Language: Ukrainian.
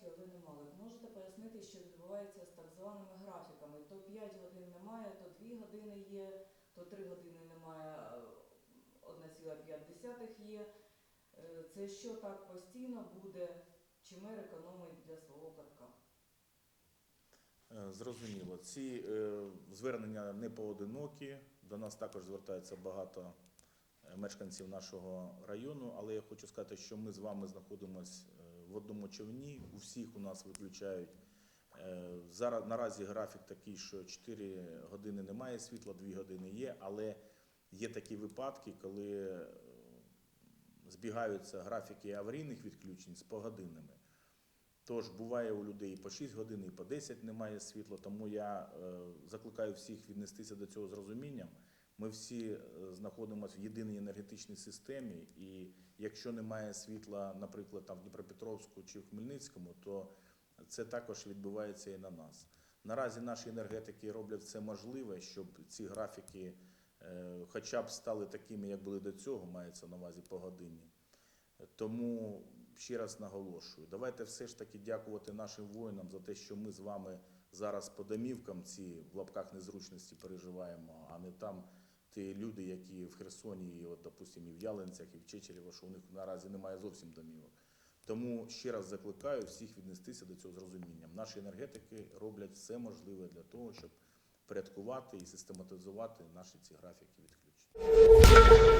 графіки ви не мали. Можете пояснити, що відбувається з так званими графіками? То 5 годин немає, то 2 години є, то 3 години немає, 1,5 є. Е, це що так постійно буде, чи мер економить для свого катка? Е, зрозуміло, ці е, звернення не поодинокі. До нас також звертається багато мешканців нашого району, але я хочу сказати, що ми з вами знаходимося в одному човні. У всіх у нас виключають. Е, Зараз наразі графік такий, що 4 години немає світла, 2 години є, але є такі випадки, коли е, збігаються графіки аварійних відключень з погодинними. Тож буває у людей і по 6 годин, і по 10 немає світла. Тому я е, закликаю всіх віднестися до цього з розумінням. Ми всі е, знаходимося в єдиній енергетичній системі, і якщо немає світла, наприклад, там в Дніпропетровську чи в Хмельницькому, то це також відбувається і на нас. Наразі наші енергетики роблять все можливе, щоб ці графіки е, хоча б стали такими, як були до цього, мається на увазі погодинні. Тому ще раз наголошую, давайте все ж таки дякувати нашим воїнам за те, що ми з вами зараз по домівкам ці в лапках незручності переживаємо, а не там ті люди, які в Херсоні, і от, допустим, і в Ялинцях, і в Чечерєво, що у них наразі немає зовсім домівок. Тому ще раз закликаю всіх віднестися до цього з розумінням. Наші енергетики роблять все можливе для того, щоб порядкувати і систематизувати наші ці графіки відключень.